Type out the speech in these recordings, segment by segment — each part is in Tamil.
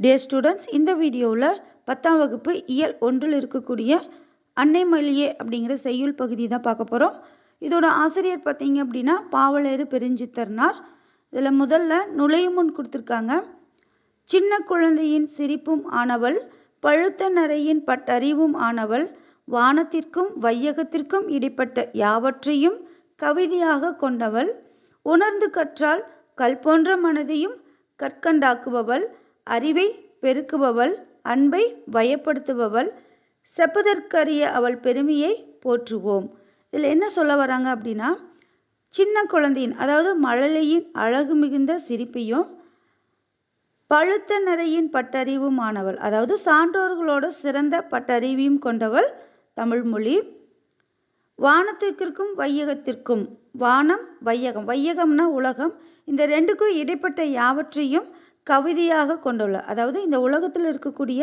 டியர் ஸ்டூடெண்ட்ஸ் இந்த வீடியோவில் பத்தாம் வகுப்பு இயல் ஒன்றில் இருக்கக்கூடிய அன்னை மொழியே அப்படிங்கிற செய்யுள் பகுதி தான் பார்க்க போகிறோம் இதோட ஆசிரியர் பார்த்தீங்க அப்படின்னா பாவலேறு பெருஞ்சித்தர்னார் இதில் முதல்ல நுழையும் முன் கொடுத்துருக்காங்க. சின்ன குழந்தையின் சிரிப்பும் ஆனவள் பழுத்த நரையின் பட்டறிவும் ஆனவள் வானத்திற்கும் வையகத்திற்கும் இடைப்பட்ட யாவற்றையும் கவிதையாக கொண்டவள். உணர்ந்து கற்றால் கல் போன்ற மனதையும் கற்கண்டாக்குபவள். அறிவை பெருக்குபவள் அன்பை வயப்படுத்துபவள் செப்பதற்கரிய அவள் பெருமையை போற்றுவோம். இதில் என்ன சொல்ல வராங்க அப்படின்னா சின்ன குழந்தையின் அதாவது மழலையின் அழகு மிகுந்த சிரிப்பையும் பழுத்த நிறையின் பட்டறிவுமானவள் அதாவது சான்றோர்களோட சிறந்த பட்டறிவையும் கொண்டவள் தமிழ்மொழி வானத்திற்கும் வையகத்திற்கும் வானம் வையகம் வையகம்னா உலகம். இந்த ரெண்டுக்கும் இடைப்பட்ட யாவற்றையும் கவிதையாக கொண்டுள்ள அதாவது இந்த உலகத்தில் இருக்கக்கூடிய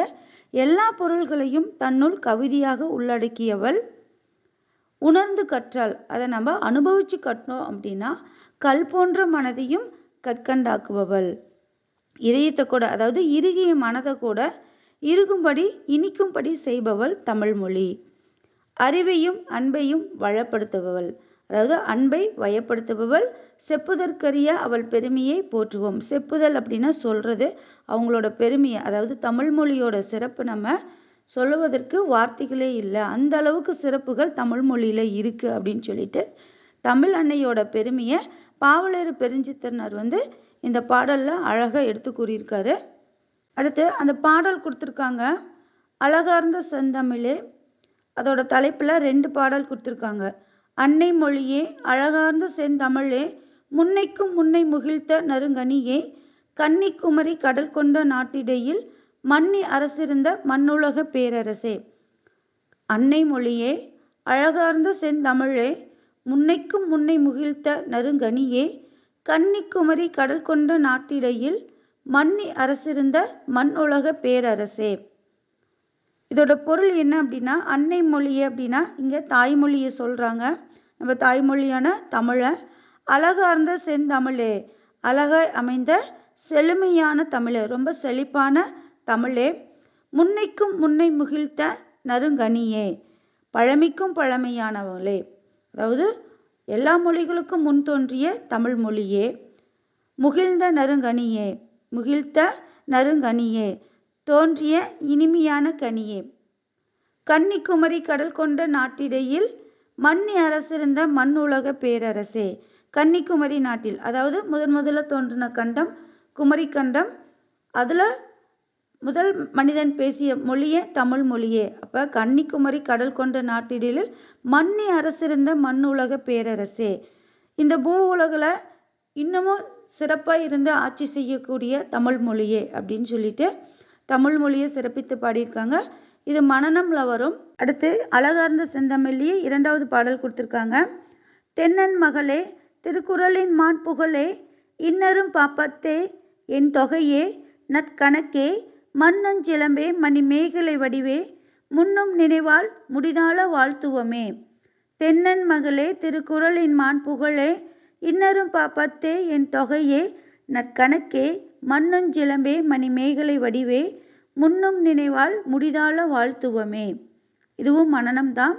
எல்லா பொருள்களையும் தன்னுள் கவிதையாக உள்ளடக்கியவள் உணர்ந்து கற்றால் அதை நம்ம அனுபவித்து கட்டினோம் அப்படின்னா கல் போன்ற மனதையும் கற்கண்டாக்குபவள். இதயத்தை கூட அதாவது இறுகிய மனதை கூட இருக்கும்படி இனிக்கும்படி செய்பவள் தமிழ்மொழி அறிவையும் அன்பையும் வளப்படுத்துபவள் அதாவது அன்பை வயப்படுத்துபவள் செப்புதற்கரிய அவள் பெருமையை போற்றுவோம். செப்புதல் அப்படின்னா சொல்கிறது அவங்களோட பெருமையை அதாவது தமிழ் மொழியோட சிறப்பு நம்ம சொல்லுவதற்கு வார்த்தைகளே இல்லை. அந்த அளவுக்கு சிறப்புகள் தமிழ் மொழியில் இருக்குது அப்படின்னு சொல்லிட்டு தமிழ் அன்னையோட பெருமையை பாவலர் பெருஞ்சித்தனர் வந்து இந்த பாடலில் அழகாக எடுத்து கூறியிருக்காரு. அடுத்து அந்த பாடல் கொடுத்துருக்காங்க அழகார்ந்த செந்தமிழே அதோட தலைப்பில் ரெண்டு பாடல் கொடுத்துருக்காங்க அன்னை மொழியே அழகார்ந்த செந்தமிழே முன்னைக்கும் முன்னை முகிழ்த்த நறுங்கனியே கன்னிக்குமரி கடல் கொண்ட நாட்டிடையில் மன்னி அரசிருந்த மண்ணுலக பேரரசே. அன்னை மொழியே அழகார்ந்த செந்தமிழே முன்னைக்கும் முன்னை முகிழ்த்த நறுங்கனியே கன்னிக்குமரி கடல் கொண்ட நாட்டிடையில் மன்னி அரசிருந்த மண் உலக பேரரசே. இதோட பொருள் என்ன அப்படின்னா அன்னை மொழி அப்படின்னா இங்கே தாய்மொழியை சொல்கிறாங்க நம்ம தாய்மொழியான தமிழை அழகார்ந்த செந்தமிழே. அழகாய் அமைந்த செழுமையான தமிழே. ரொம்ப செழிப்பான தமிழே. முன்னைக்கும் முன்னை முகிழ்த்த நறுங்கனியே. பழமைக்கும் பழமையானவளே. அதாவது எல்லா மொழிகளுக்கும் முன் தோன்றிய தமிழ் மொழியே. முகிழ்ந்த நறுங்கனியே. முகிழ்த்த நறுங்கனியே. தோன்றிய இனிமையான கனியே. கன்னிக்குமரி கடல் கொண்ட நாட்டிடையில் மன்னி அரசிருந்த மண் உலக பேரரசே. கன்னிக்குமரி நாட்டில் அதாவது முதன் முதல்ல தோன்றின கண்டம் குமரி கண்டம் அதில் முதல் மனிதன் பேசிய மொழியே தமிழ் மொழியே. அப்போ கன்னிக்குமரி கடல் கொண்ட நாட்டிடலில் மன்னி அரசிருந்த மண் உலக பேரரசே. இந்த பூ உலகில் இன்னமும் சிறப்பாக இருந்து ஆட்சி செய்யக்கூடிய தமிழ் மொழியே அப்படின்னு சொல்லிட்டு தமிழ் மொழியை சிறப்பித்து பாடியிருக்காங்க. இது மனநம்ல வரும் அடுத்து அழகார்ந்த செந்தமிழ்லேயே இரண்டாவது பாடல் கொடுத்துருக்காங்க. தென்னன் மகளே திருக்குறளின் மான் புகழே இன்னரும் பாப்பத்தே என் தொகையே நற்கணக்கே மண்ணஞ்சிலம்பே மணிமேகலை வடிவே முன்னும் நினைவால் முடிதால வாழ்த்துவமே. தென்னன் மகளே திருக்குறளின் மான் புகழே இன்னரும் பாப்பத்தே என் தொகையே நற்கணக்கே மண்ணுஞ்சிலம்பே மணிமேகலை வடிவே முன்னும் நினைவால் முடிதால வாழ்த்துவமே. இதுவும் மனநம்தான்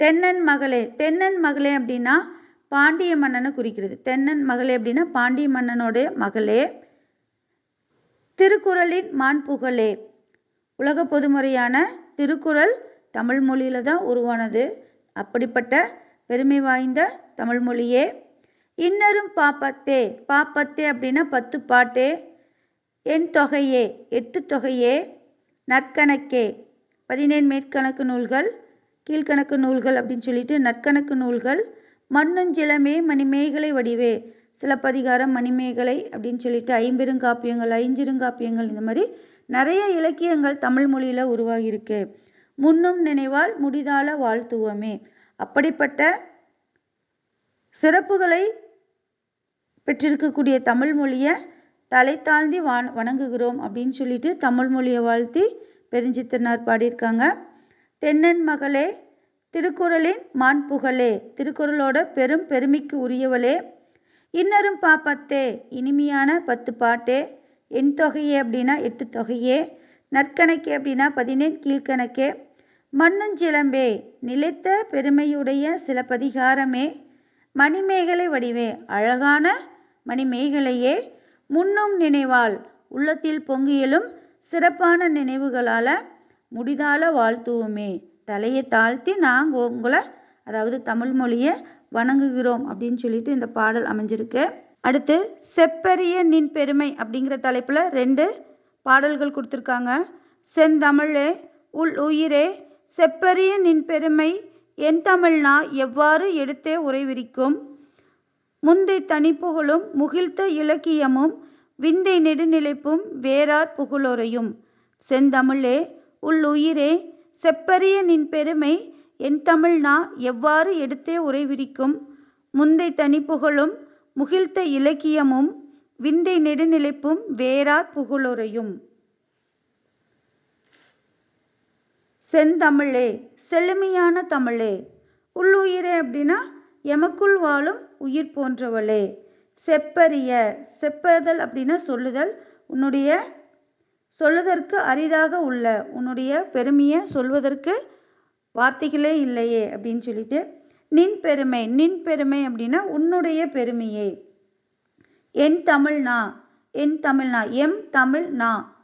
தென்னன் மகளே தென்னன் மகளே அப்படின்னா பாண்டிய மன்னனை குறிக்கிறது. தென்னன் மகளே அப்படின்னா பாண்டிய மன்னனுடைய மகளே. திருக்குறளின் மான் புகழே உலக பொதுமுறையான திருக்குறள் தமிழ் மொழியில் தான் உருவானது. அப்படிப்பட்ட பெருமை வாய்ந்த தமிழ் மொழியே. இன்னரும் பாப்பத்தே. பாப்பத்தே அப்படின்னா பத்து பாட்டே. என் தொகையே எட்டு தொகையே. நற்கணக்கே. பதினேழு மேற்கணக்கு நூல்கள் கீழ்கணக்கு நூல்கள் அப்படின்னு சொல்லிட்டு நற்கணக்கு நூல்கள் மண்ணுஞ்சிலமே மணிமேகலை வடிவே. சிலப்பதிகாரம் மணிமேகலை அப்படின்னு சொல்லிட்டு ஐம்பெருங்காப்பியங்கள் ஐஞ்சிருங்காப்பியங்கள் இந்த மாதிரி நிறைய இலக்கியங்கள் தமிழ் மொழியில் உருவாகியிருக்கு. முன்னும் நினைவால் முடிதால வாழ்த்துவமே. அப்படிப்பட்ட சிறப்புகளை பெற்றிருக்கக்கூடிய தமிழ் மொழியை தலை தாழ்ந்தி வான் வணங்குகிறோம் அப்படின்னு சொல்லிட்டு தமிழ் மொழியை வாழ்த்தி பெருஞ்சித்திரனார் பாடியிருக்காங்க. தென்னன் மகளே திருக்குறளின் மான் புகழே திருக்குறளோட பெரும் பெருமைக்கு உரியவளே. இன்னரும் பாப்பத்தே இனிமையான பத்து பாட்டே. எண் தொகையே அப்படின்னா எட்டு தொகையே. நற்கணக்கே அப்படின்னா பதினெண் கீழ்கணக்கே. மண்ணுஞ்சிலம்பே நிலைத்த பெருமையுடைய சிலப்பதிகாரமே. மணிமேகலை வடிவே அழகான மணிமேகலையே. முன்னும் நினைவால் உள்ளத்தில் பொங்கியலும் சிறப்பான நினைவுகளால் முடிதால வாழ்த்துவோமே. தலையை தாழ்த்தி நாங்கள் உங்களை அதாவது தமிழ் மொழியை வணங்குகிறோம் அப்படின்னு சொல்லிட்டு இந்த பாடல் அமைஞ்சிருக்கு. அடுத்து செப்பரிய நின் பெருமை அப்படிங்கிற தலைப்பில் ரெண்டு பாடல்கள் கொடுத்துருக்காங்க. செந்தமிழே உள் உயிரே செப்பரிய நின் பெருமை என் தமிழ்னா எவ்வாறு எடுத்தே உரைவிரிக்கும் முந்தை தனிப்புகழும் முகிழ்த்த இலக்கியமும் விந்தை நெடுநிலைப்பும் வேறார் புகழோரையும் செந்தமிழே உள் உயிரே செப்பரிய நின் பெருமை என் தமிழ்னா எவ்வாறு எடுத்தே உரைவிரிக்கும் முந்தை தனிப்புகழும் முகிழ்த்த இலக்கியமும் விந்தை நெடுநிலைப்பும் வேறார் புகழுரையும் செந்தமிழே செழுமையான தமிழே உள்ளுயிரே அப்படின்னா எமக்குள் வாழும் உயிர் போன்றவளே. செப்பரிய செப்பதல் அப்படின்னா சொல்லுதல் உன்னுடைய சொல்லுதற்கு அரிதாக உள்ள உன்னுடைய பெருமையை சொல்வதற்கு வார்த்தைகளே இல்லையே அப்படின்னு சொல்லிட்டு நின் பெருமை நின் பெருமை அப்படின்னா உன்னுடைய பெருமையே. என் தமிழ்னா என் தமிழ்னா எம் தமிழ் நா.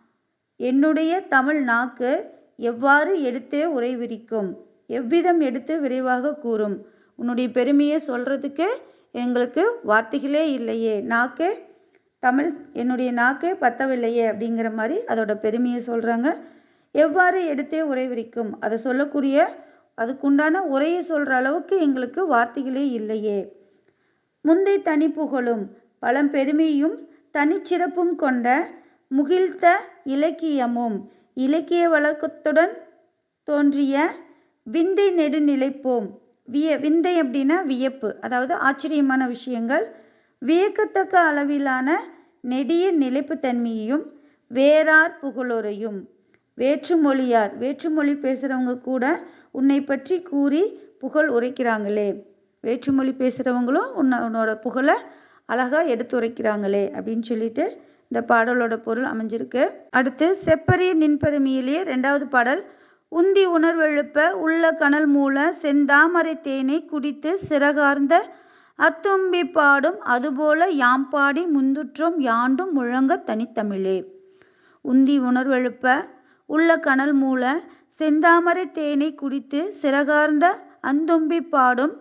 என்னுடைய தமிழ் நாக்கு எவ்வாறு எடுத்தே உரை விரிக்கும்? எவ்விதம் எடுத்து விரைவாக கூறும்? உன்னுடைய பெருமையை சொல்கிறதுக்கு எங்களுக்கு வார்த்தைகளே இல்லையே. நாக்கே தமிழ் என்னுடைய நாக்கே பத்தவில்லையே அப்படிங்கிற மாதிரி அதோட பெருமையை சொல்கிறாங்க எவ்வாறு எடுத்தே உரை விரிக்கும்? அதை சொல்லக்கூடிய அதுக்குண்டான உரையை சொல்கிற அளவுக்கு எங்களுக்கு வார்த்தைகளே இல்லையே. முந்தை தனிப்புகழும் பழம்பெருமையும் தனிச்சிறப்பும் கொண்ட முகிழ்த்த இலக்கியமும் இலக்கிய வழக்கத்துடன் தோன்றிய விந்தை நெடுநிலைப்போம். விய விந்தை அப்படின்னா வியப்பு அதாவது ஆச்சரியமான விஷயங்கள். வியக்கத்தக்க அளவிலான நெடிய நிலைப்புத்தன்மையையும் வேறார் புகழோரையும். வேற்றுமொழியார் வேற்றுமொழி பேசுகிறவங்க கூட உன்னை பற்றி கூறி புகழ் உரைக்கிறாங்களே. வேற்றுமொழி பேசுகிறவங்களும் உன்னை உன்னோட புகழை அழகாக எடுத்துரைக்கிறாங்களே அப்படின்னு சொல்லிட்டு இந்த பாடலோட பொருள் அமைஞ்சிருக்கு. அடுத்து செப்பரிய நின்பெருமையிலேயே ரெண்டாவது பாடல். உந்தி உணர்வெழுப்ப உள்ள கனல் மூல செந்தாமரை தேனை குடித்து சிறகார்ந்த அத்தும்பி பாடும் அதுபோல யாம் பாடி முந்துற்றும் யாண்டும் முழங்க தனித்தமிழே. உந்தி உணர்வெழுப்ப உள்ள கனல் மூல செந்தாமரை தேனை குடித்து சிறகார்ந்த அந்தும்பி பாடும்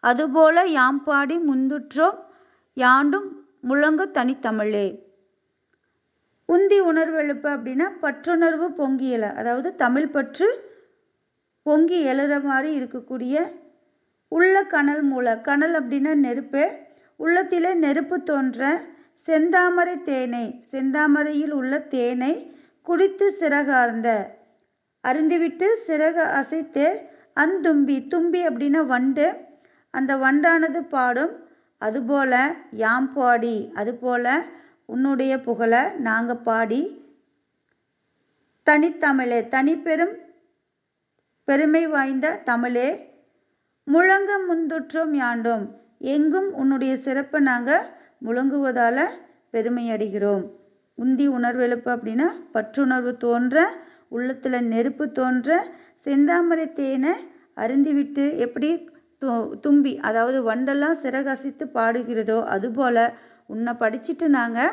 அதுபோல யாம் பாடி முந்துற்றோம் யாண்டும் முழங்க தனித்தமிழே. உந்தி உணர்வெழுப்ப அப்படின்னா பற்றுணர்வு பொங்கியலை அதாவது தமிழ் பற்று பொங்கி எழுற மாதிரி இருக்கக்கூடிய உள்ள கனல் மூல கனல் அப்படின்னா நெருப்பு. உள்ளத்திலே நெருப்பு தோன்ற செந்தாமரை தேனை செந்தாமரையில் உள்ள தேனை குடித்து சிறகார்ந்த அருந்திவிட்டு சிறகு அசைத்து அந்தும்பி தும்பி அப்படின்னா வண்டு. அந்த வண்டானது பாடும். அதுபோல யாம் பாடி அதுபோல உன்னுடைய புகழை நாங்கள் பாடி. தனித்தமிழே தனிப்பெரும் பெருமை வாய்ந்த தமிழே. முழங்க முந்துற்றோம் யாண்டோம். எங்கும் உன்னுடைய சிறப்பை நாங்கள் முழங்குவதால் பெருமையடைகிறோம். உந்தி உந்தி உணர்வெழுப்பு அப்படின்னா பற்றுணர்வு தோன்ற உள்ளத்தில் நெருப்பு தோன்ற செந்தாமரை தேனை அருந்திவிட்டு எப்படி து தும்பி அதாவது வண்டெல்லாம் சிறகசித்து பாடுகிறதோ அதுபோல் உன்னை படிச்சுட்டு நாங்கள்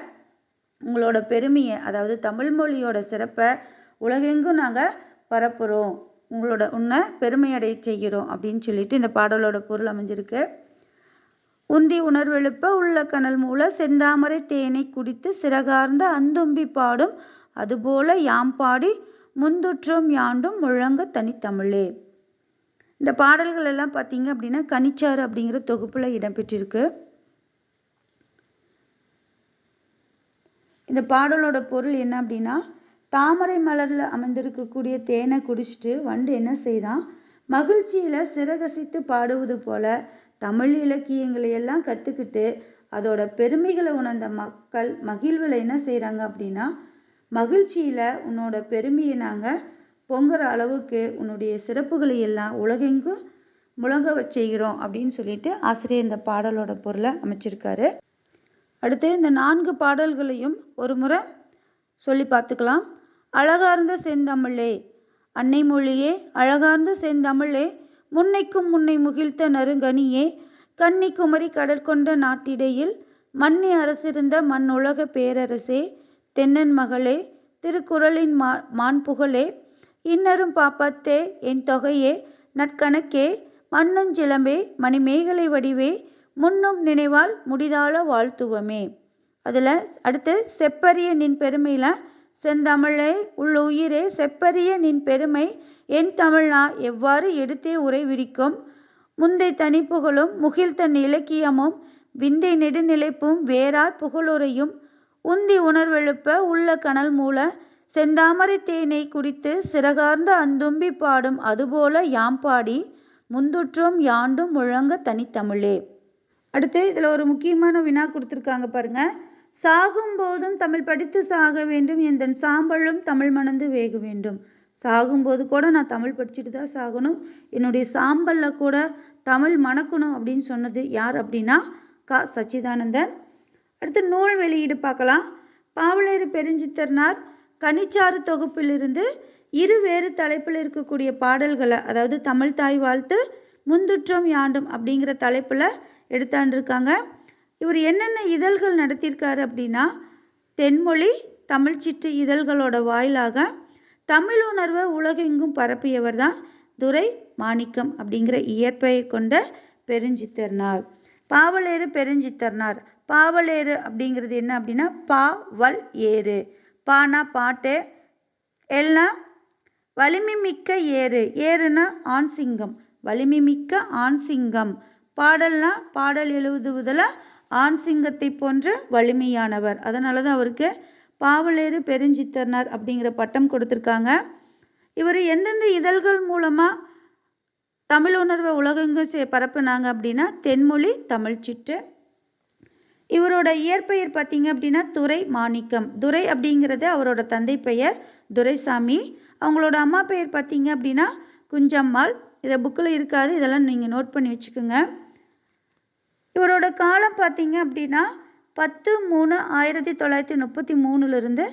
உங்களோட பெருமையை அதாவது தமிழ் மொழியோட சிறப்பை உலகெங்கும் நாங்கள் பரப்புகிறோம் உங்களோட உன்னை பெருமையடைய செய்கிறோம் அப்படின்னு சொல்லிட்டு இந்த பாடலோட பொருள் அமைஞ்சிருக்கு. உந்தி உணர்வெழுப்ப உள்ள கனல் மூல செந்தாமரை தேனை குடித்து சிறகார்ந்த அந்தும்பி பாடும் அதுபோல யாம் பாடி முந்துற்றும் யாண்டும் முழங்க தனித்தமிழே. இந்த பாடல்கள் எல்லாம் பார்த்தீங்க அப்படின்னா கனிச்சாறு அப்படிங்கிற தொகுப்பில் இடம்பெற்றிருக்கு. இந்த பாடலோட பொருள் என்ன அப்படின்னா தாமரை மலரில் அமர்ந்திருக்கக்கூடிய தேனை குடிச்சிட்டு வண்டு என்ன செய்தான் மகிழ்ச்சியில் சிறகசித்து பாடுவது போல தமிழ் இலக்கியங்களை எல்லாம் கற்றுக்கிட்டு அதோட பெருமைகளை உணர்ந்த மக்கள் மகிழ்வில் என்ன செய்கிறாங்க அப்படின்னா மகிழ்ச்சியில் உன்னோட பெருமையை நாங்கள் பொங்குற அளவுக்கு உன்னுடைய சிறப்புகளை எல்லாம் உலகெங்கும் முழங்க வச்சுக்கிறோம் அப்படின்னு சொல்லிட்டு ஆசிரியர் இந்த பாடலோட பொருளை அமைச்சிருக்காரு. அடுத்து இந்த நான்கு பாடல்களையும் ஒரு முறை சொல்லி பார்த்துக்கலாம். அழகார்ந்த செந்தமிழே. அன்னை மொழியே அழகார்ந்த செந்தமிழே. முன்னைக்கும் முன்னை முகிழ்த்த நறுங்கனியே. கன்னி குமரி கடற்கொண்ட நாட்டிடையில் மன்னி அரசிருந்த மண்ணுலக பேரரசே. தென்னன் மகளே திருக்குறளின் மா மாண்புகழே இன்னரும் பாப்பத்தே என் தொகையே. நற்கணக்கே மண்ணுஞ்சிலம்பே மணிமேகலை வடிவே. முன்னும் நினைவால் முடிதாள வாழ்த்துவமே. அதில் அடுத்து செப்பரிய நின் பெருமையில் செந்தமிழே உள்ள உயிரே செப்பரிய நின் பெருமை என் தமிழா எவ்வாறு எடுத்தே உரை விரிக்கும்? முந்தை தனிப்புகழும் முகிழ்த்தன் இலக்கியமும் விந்தை நெடுநிலைப்பும் வேறார் புகழுரையும் உந்தி உணர்வெழுப்ப உள்ள கனல் மூல செந்தாமரை தேனை குடித்து சிறகார்ந்த அந்தும்பி பாடும் அதுபோல யாம் பாடி முந்துற்றும் யாண்டும் முழங்க தனித்தமிழே. அடுத்து இதில் ஒரு முக்கியமான வினா கொடுத்துருக்காங்க பாருங்கள் சாகும் போதும் தமிழ் படித்து சாக வேண்டும். எந்தன் சாம்பலும் தமிழ் மணந்து வேக வேண்டும். சாகும்போது கூட நான் தமிழ் படிச்சுட்டு தான் சாகணும். என்னுடைய சாம்பலில் கூட தமிழ் மணக்கணும் அப்படின்னு சொன்னது யார் அப்படின்னா கா. சச்சிதானந்தன். அடுத்து நூல் வெளியீடு பார்க்கலாம். பாவலேறு பெருஞ்சித்தர்னார் கனிச்சாறு தொகுப்பிலிருந்து இரு வேறு தலைப்பில் இருக்கக்கூடிய பாடல்களை அதாவது தமிழ் தாய் வாழ்த்து முந்துற்றம் யாண்டும் அப்படிங்கிற தலைப்பில் எடுத்தாண்டிருக்காங்க. இவர் என்னென்ன இதழ்கள் நடத்தியிருக்காரு அப்படின்னா தென்மொழி தமிழ் சிற்று இதழ்களோட வாயிலாக தமிழ் உணர்வை உலகெங்கும் பரப்பியவர் தான் துரை மாணிக்கம் அப்படிங்கிற இயற்பெயர் கொண்ட பெருஞ்சித்தர்னார். பாவலேறு பெருஞ்சித்தர்னார். பாவலேறு அப்படிங்கிறது என்ன அப்படின்னா பா வல் ஏறு. பானா பாட்டு. எல்லாம் வலிமை மிக்க ஏறு. ஏறுனா ஆண் சிங்கம். வலிமை மிக்க ஆண் சிங்கம். பாடல்னா பாடல் எழுதுவதில் ஆண் சிங்கத்தை போன்ற வலிமையானவர். அதனால தான் அவருக்கு பாவலேறு பெருஞ்சித்தர்னார் அப்படிங்கிற பட்டம் கொடுத்துருக்காங்க. இவர் எந்தெந்த இதழ்கள் மூலமாக தமிழ் உணர்வை உலகங்கள் பரப்புனாங்க அப்படின்னா தென்மொழி தமிழ் சிட்டு. இவரோட இயற்பெயர் பார்த்தீங்க அப்படின்னா துரை மாணிக்கம். துரை அப்படிங்கிறது அவரோட தந்தை பெயர் துரைசாமி. அவங்களோட அம்மா பெயர் பார்த்தீங்க அப்படின்னா குஞ்சம்மாள். இதை புக்கில் இருக்காது. இதெல்லாம் நீங்கள் நோட் பண்ணி வச்சுக்கோங்க. இவரோட காலம் பார்த்தீங்க அப்படின்னா பத்து மூணு ஆயிரத்தி தொள்ளாயிரத்தி முப்பத்தி மூணுலேருந்து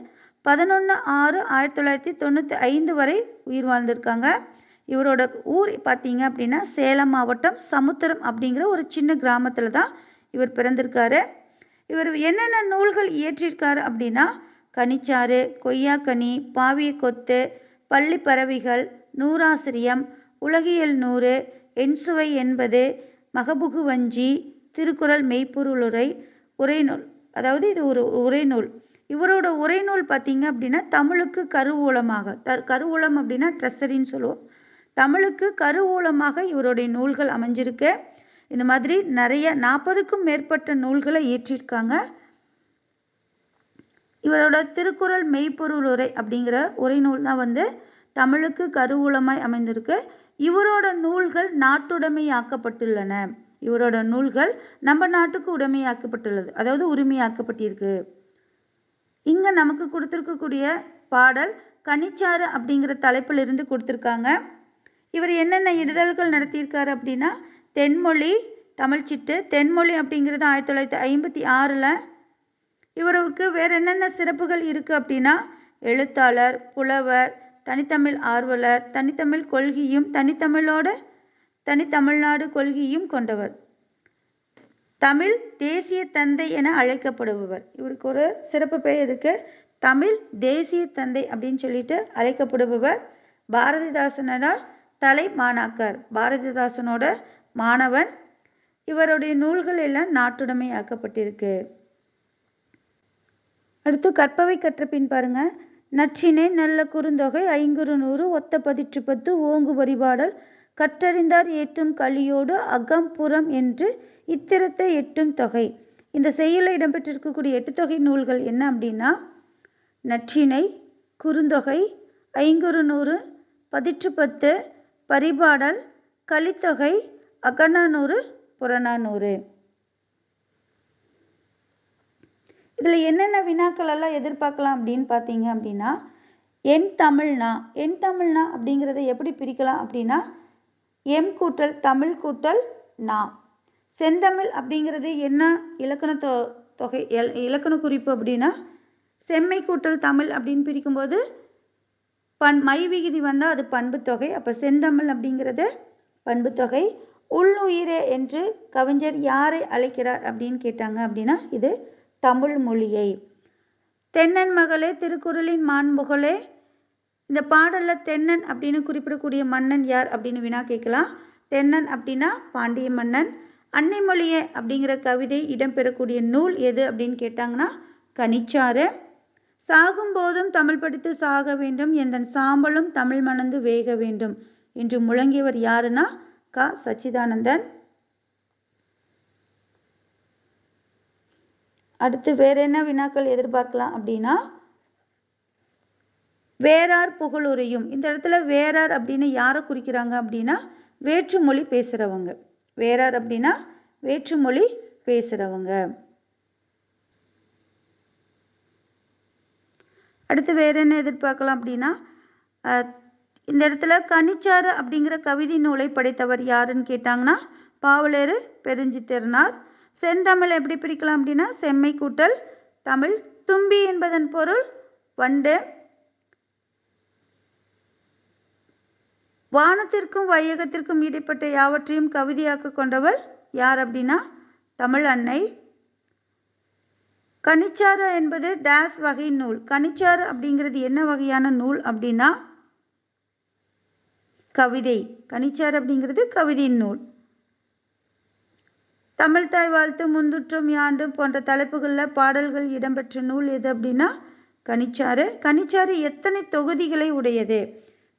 பதினொன்று ஆறு ஆயிரத்தி தொள்ளாயிரத்தி தொண்ணூற்றி ஐந்து வரை உயிர் வாழ்ந்திருக்காங்க. இவரோட ஊர் பார்த்தீங்க அப்படின்னா சேலம் மாவட்டம் சமுத்திரம் அப்படிங்கிற ஒரு சின்ன கிராமத்தில் தான் இவர் பிறந்திருக்காரு. இவர் என்னென்ன நூல்கள் இயற்றியிருக்காரு அப்படின்னா கனிச்சாறு கொய்யாக்கனி பாவிய கொத்து பள்ளி பறவைகள் நூறாசிரியம் உலகியல் நூறு என்சுவை என்பது மகபுகு வஞ்சி திருக்குறள் மெய்ப்பொருளுரை உரைநூல். அதாவது இது ஒரு உரைநூல். இவரோட உரைநூல் பார்த்தீங்க அப்படின்னா தமிழுக்கு கருவூலமாக த கருவூலம் அப்படின்னா ட்ரெஸ்ஸரின்னு சொல்லுவோம். தமிழுக்கு கருவூலமாக இவருடைய நூல்கள் அமைஞ்சிருக்கு. இந்த மாதிரி நிறைய நாற்பதுக்கும் மேற்பட்ட நூல்களை இயற்றியிருக்காங்க இவரோட திருக்குறள் மெய்ப்பொருள் உரை அப்படிங்கிற உரைநூல் தான் வந்து தமிழுக்கு கருவூலமாய் அமைந்திருக்கு. இவரோட நூல்கள் நாட்டுடைமையாக்கப்பட்டுள்ளன. இவரோட நூல்கள் நம்ம நாட்டுக்கு உடைமையாக்கப்பட்டுள்ளது. அதாவது உரிமையாக்கப்பட்டிருக்கு. இங்கே நமக்கு கொடுத்துருக்கக்கூடிய பாடல் கனிச்சாறு அப்படிங்கிற தலைப்பிலிருந்து கொடுத்துருக்காங்க. இவர் என்னென்ன இதழ்கள் நடத்தியிருக்காரு அப்படின்னா தென்மொழி தமிழ்ச்சிட்டு தென்மொழி அப்படிங்கிறது ஆயிரத்தி தொள்ளாயிரத்தி ஐம்பத்தி ஆறில். இவருக்கு வேறு என்னென்ன சிறப்புகள் இருக்குது அப்படின்னா எழுத்தாளர் புலவர் தனித்தமிழ் ஆர்வலர் தனித்தமிழ் கொள்கையும் தனித்தமிழோட தனித்தமிழ்நாடு கொள்கையும் கொண்டவர். தமிழ் தேசிய தந்தை என அழைக்கப்படுபவர். இவருக்கு ஒரு சிறப்பு பெயர் இருக்கு. தமிழ் தேசிய தந்தை அப்படின்னு சொல்லிட்டு அழைக்கப்படுபவர் பாரதிதாசனால் தலை மாணாக்கர் பாரதிதாசனோட மாணவன். இவருடைய நூல்கள் எல்லாம் நாட்டுடைமை ஆக்கப்பட்டிருக்கு. அடுத்து கற்பவை கற்ற பின் பாருங்க. நச்சினை நல்ல குறுந்தொகை ஐங்குறு நூறு ஒத்த பதிற்று பத்து ஓங்கு வரிபாடல் கற்றறிந்தார் ஏற்றும் கலியோடு அகம் புறம் என்று இத்திரத்தை எட்டும் தொகை. இந்த செய்யுளில் இடம்பெற்றிருக்கக்கூடிய எட்டு தொகை நூல்கள் என்ன அப்படின்னா நற்றினை குறுந்தொகை ஐங்குறு நூறு பதிற்று பத்து பரிபாடல் கலித்தொகை அகநானூறு புறநானூறு. இதில் என்னென்ன வினாக்கள் எல்லாம் எதிர்பார்க்கலாம் அப்படின்னு பார்த்தீங்க அப்படின்னா என் தமிழ்னா என் தமிழ்னா அப்படிங்கிறத எப்படி பிரிக்கலாம் அப்படின்னா எம் கூட்டல் தமிழ் கூட்டல் நா செந்தமிழ் அப்படிங்கிறது என்ன இலக்கண தொ தொகை இலக்கண குறிப்பு அப்படின்னா செம்மை கூட்டல் தமிழ் அப்படின்னு பிரிக்கும்போது பண் மை விகுதி வந்தால் அது பண்புத்தொகை அப்போ செந்தமிழ் அப்படிங்கிறது பண்புத்தொகை உள்ளுயிரே என்று கவிஞர் யாரை அழைக்கிறார் அப்படின்னு கேட்டாங்க அப்படின்னா இது தமிழ் மொழியை. தென்னன் மகளே திருக்குறளின் மாண்புகளே இந்த பாடலில் தென்னன் அப்படின்னு குறிப்பிடக்கூடிய மன்னன் யார் அப்படின்னு வினா கேட்கலாம். தென்னன் அப்படின்னா பாண்டிய மன்னன். அன்னைமொழியே அப்படிங்கிற கவிதை இடம்பெறக்கூடிய நூல் எது அப்படின்னு கேட்டாங்கன்னா கனிச்சாறு. சாகும்போதும் தமிழ் படித்து சாக வேண்டும் எந்தன் சாம்பலும் தமிழ் மணந்து வேக வேண்டும் என்று முழங்கியவர் யாருன்னா க. சச்சிதானந்தன். அடுத்து வேற என்ன வினாக்கள் எதிர்பார்க்கலாம் அப்படின்னா வேறார் புகழுரையும் இந்த இடத்துல வேறார் அப்படின்னு யாரை குறிக்கிறாங்க அப்படின்னா வேற்றுமொழி பேசுகிறவங்க வேறார் அப்படின்னா வேற்றுமொழி பேசுகிறவங்க அடுத்து வேறு என்ன எதிர்பார்க்கலாம் அப்படின்னா இந்த இடத்துல கனிச்சாறு அப்படிங்கிற கவிதை நூலை படைத்தவர் யாருன்னு கேட்டாங்கன்னா பாவலேறு பெருஞ்சித்திரனார். செந்தமிழ் எப்படி பிரிக்கலாம் அப்படின்னா செம்மை கூட்டல் தமிழ் தும்பி என்பதன் பொருள் வண்டு வானத்திற்கும் வையகத்திற்கும் இடைப்பட்ட யாவற்றையும் கவிதையாக்க கொண்டவள் யார் அப்படின்னா தமிழ் அன்னை. கனிச்சாறு என்பது டேஸ் வகை நூல். கனிச்சாறு அப்படிங்கிறது என்ன வகையான நூல் அப்படின்னா கவிதை. கனிச்சாறு அப்படிங்கிறது கவிதையின் நூல். தமிழ் தாய் வாழ்த்து முந்துற்றும் யாண்டும் போன்ற தலைப்புகளில் பாடல்கள் இடம்பெற்ற நூல் எது அப்படின்னா கனிச்சாறு. கனிச்சாறு எத்தனை தொகுதிகளை உடையது?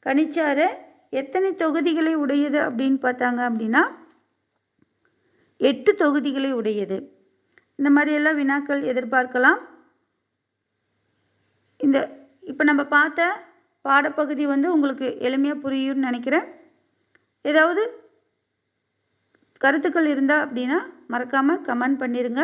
கனிச்சாறு எத்தனை தொகுதிகளை உடையது அப்படின்னு பார்த்தாங்க அப்படின்னா எட்டு தொகுதிகளை உடையது. இந்த மாதிரியெல்லாம் வினாக்கள் எதிர்பார்க்கலாம். இந்த இப்போ நம்ம பார்த்த பாடப்பகுதி வந்து உங்களுக்கு எளிமையாக புரியும்னு நினைக்கிறேன். ஏதாவது கருத்துக்கள் இருந்தால் அப்படின்னா மறக்காமல் கமெண்ட் பண்ணிடுங்க